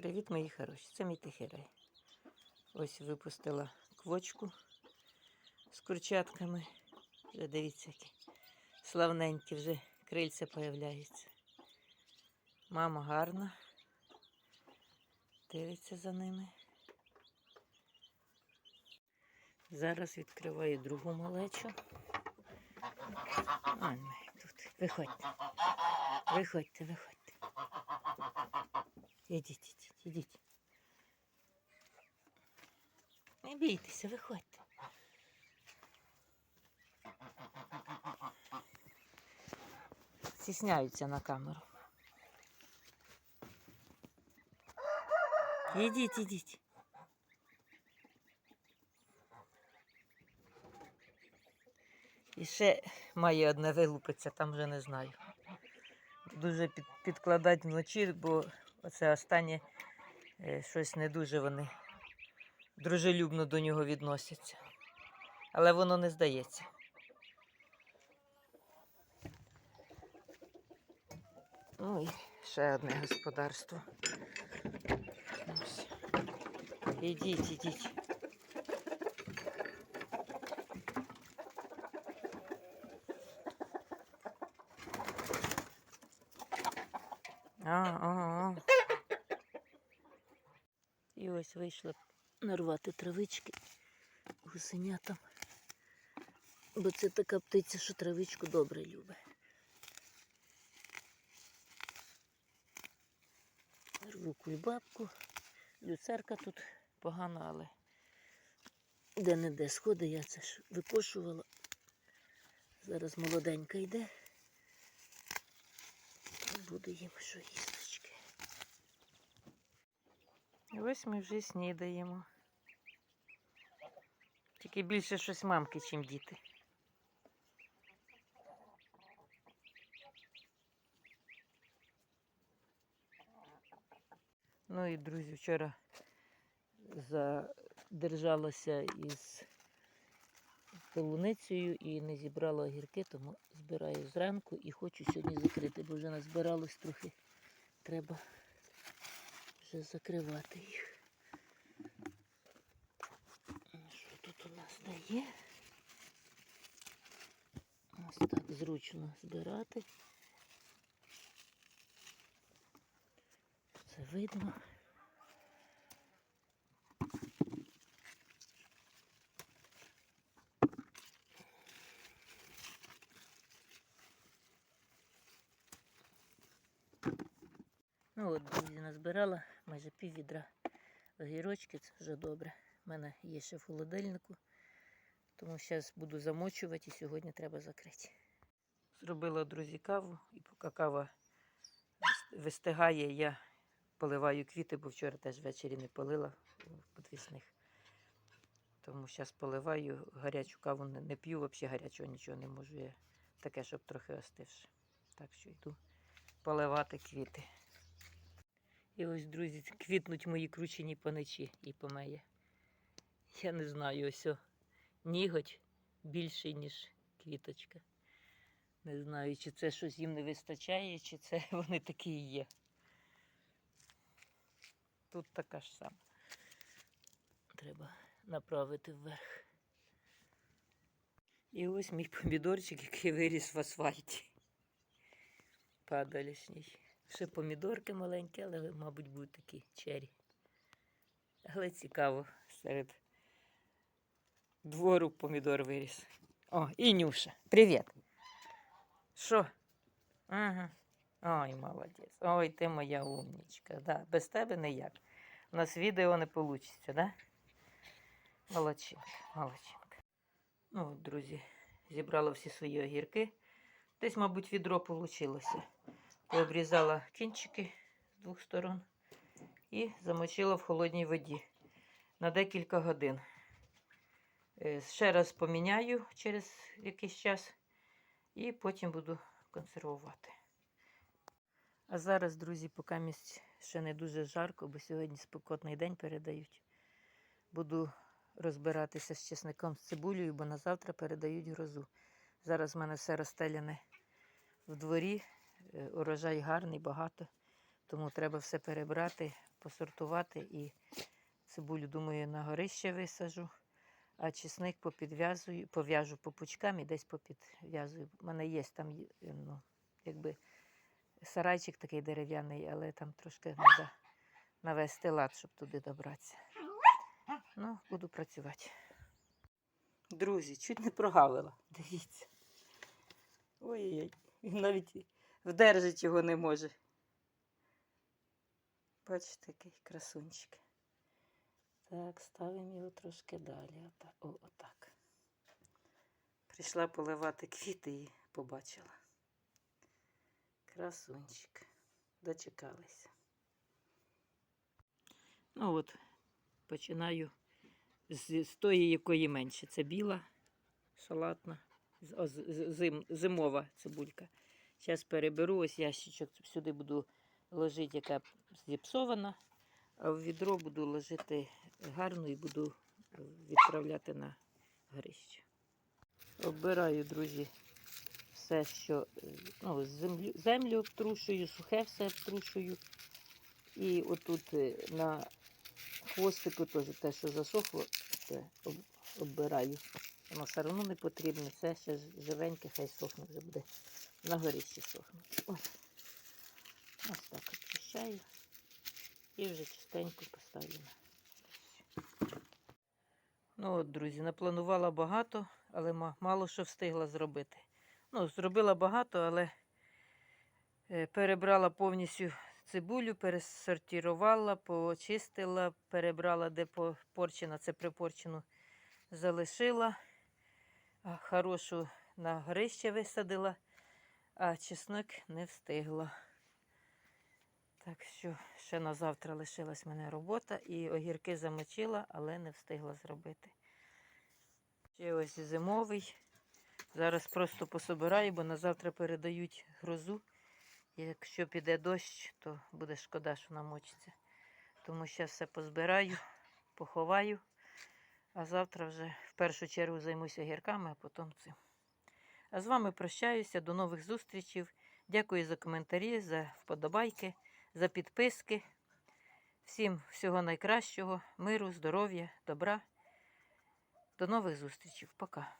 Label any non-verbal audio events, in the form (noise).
Привіт, мої хороші. Це мій тихирей. Ось випустила квочку з курчатками. Вже дивіться, які славненькі вже крильця появляються. Мама гарна. Дивиться за ними. Зараз відкриваю другу малечу. А, ми тут. Виходьте. Виходьте, виходьте. Ідіть, ідіть, ідіть. Не бійтеся, виходьте. Стісняються на камеру. Ідіть, ідіть. І ще має одне вилупиться, там вже не знаю. Дуже під, підкладати вночі, бо оце останнє щось не дуже вони дружелюбно до нього відносяться. Але воно не здається. Ой, ще одне господарство. Ось. Ідіть, ідіть. А, а, а. І ось вийшла нарвати травички гусенятам. Бо це така птиця, що травичку добре любить. Рву кульбабку. Люцерка тут погана, але де-не-де сходи, я це ж викошувала. Зараз молоденька йде. Буде їм що їсточки. І ось ми вже снідаємо. Тільки більше щось мамки, чим діти. Ну і друзі, вчора задержалася із полуницею і не зібрала огірки, тому збираю зранку і хочу сьогодні закрити, бо вже назбиралось трохи. Треба вже закривати їх. Що тут у нас дає? Ось так зручно збирати. Це видно. Ну от, друзі, назбирала майже пів відра огірочки, це вже добре. У мене є ще в холодильнику, тому зараз буду замочувати і сьогодні треба закрити. Зробила, друзі, каву, і поки кава вистигає, я поливаю квіти, бо вчора теж ввечері не полила в підвісних. Тому зараз поливаю, гарячу каву не, п'ю, взагалі гарячого нічого не можу. Я таке, щоб трохи остивше. Так що йду поливати квіти. І ось, друзі, квітнуть мої кручені паничі і помеє. Я не знаю, ось о, ніготь більший, ніж квіточка. Не знаю, чи це щось їм не вистачає, чи це (laughs) вони такі і є. Тут така ж сама. Треба направити вверх. І ось мій помідорчик, який виріс в асфальті. Падалішній. Ще помідорки маленькі, але, мабуть, будуть такі чері. Але цікаво, серед двору помідор виріс. О, і Нюша. Привіт. Що? Ага. Ой, молодець. Ой, ти моя умнічка. Да. Без тебе ніяк. У нас відео не вийде, да? Молодчинка, молодчинка. Ну, друзі, зібрала всі свої огірки. Десь, мабуть, відро вийшло. Пообрізала кінчики з двох сторон і замочила в холодній воді на декілька годин. Е, Ще раз поміняю через якийсь час і потім буду консервувати. А зараз, друзі, поки місць ще не дуже жарко, бо сьогодні спекотний день передають. Буду розбиратися з чесником з цибулею, бо на завтра передають грозу. Зараз в мене все розстеляне в дворі. Е, Урожай гарний, багато. Тому треба все перебрати, посортувати і цибулю, думаю, на горище висажу. А чесник попідв'язую, пов'яжу по пучкам і десь попідв'язую. У мене є там, ну, якби сарайчик такий дерев'яний, але там трошки треба навести лад, щоб туди добратися. Ну, буду працювати. Друзі, чуть не прогавила. Дивіться. Ой-ой, він навіть вдержати його не може. Бачите, який красунчик. Так, ставимо його трошки далі. Отак. О, отак. Прийшла поливати квіти і побачила. Красунчик. Дочекалися. Ну от, починаю з, з тої, якої менше. Це біла, салатна, зим, зимова цибулька. Зараз переберу ось ящичок, сюди буду ложити, яка зіпсована, а в відро буду ложити гарну і буду відправляти на горище. Оббираю, друзі, все, що ну, землю, землю обтрушую, сухе все обтрушую. І отут е, на хвостику теж те, що засохло, це оббираю. Воно все одно не потрібно. Це ще живеньке, хай сохне вже буде на горищі сохнути. Ой. Ось так очищаю і вже чистенько поставлю. Ну от, друзі, напланувала багато, але мало що встигла зробити. Ну, зробила багато, але е, перебрала повністю цибулю, пересортувала, почистила, перебрала, де порчена, це припорчену залишила. Хорошу на горище висадила, а чеснок не встигла. Так що ще на завтра лишилась мене робота і огірки замочила, але не встигла зробити. Ще ось зимовий. Зараз просто пособираю, бо на завтра передають грозу. Якщо піде дощ, то буде шкода, що намочиться. Тому ще все позбираю, поховаю. А завтра вже в першу чергу займуся гірками, а потім цим. А з вами прощаюся. До нових зустрічей. Дякую за коментарі, за вподобайки, за підписки. Всім всього найкращого, миру, здоров'я, добра. До нових зустрічей. Пока.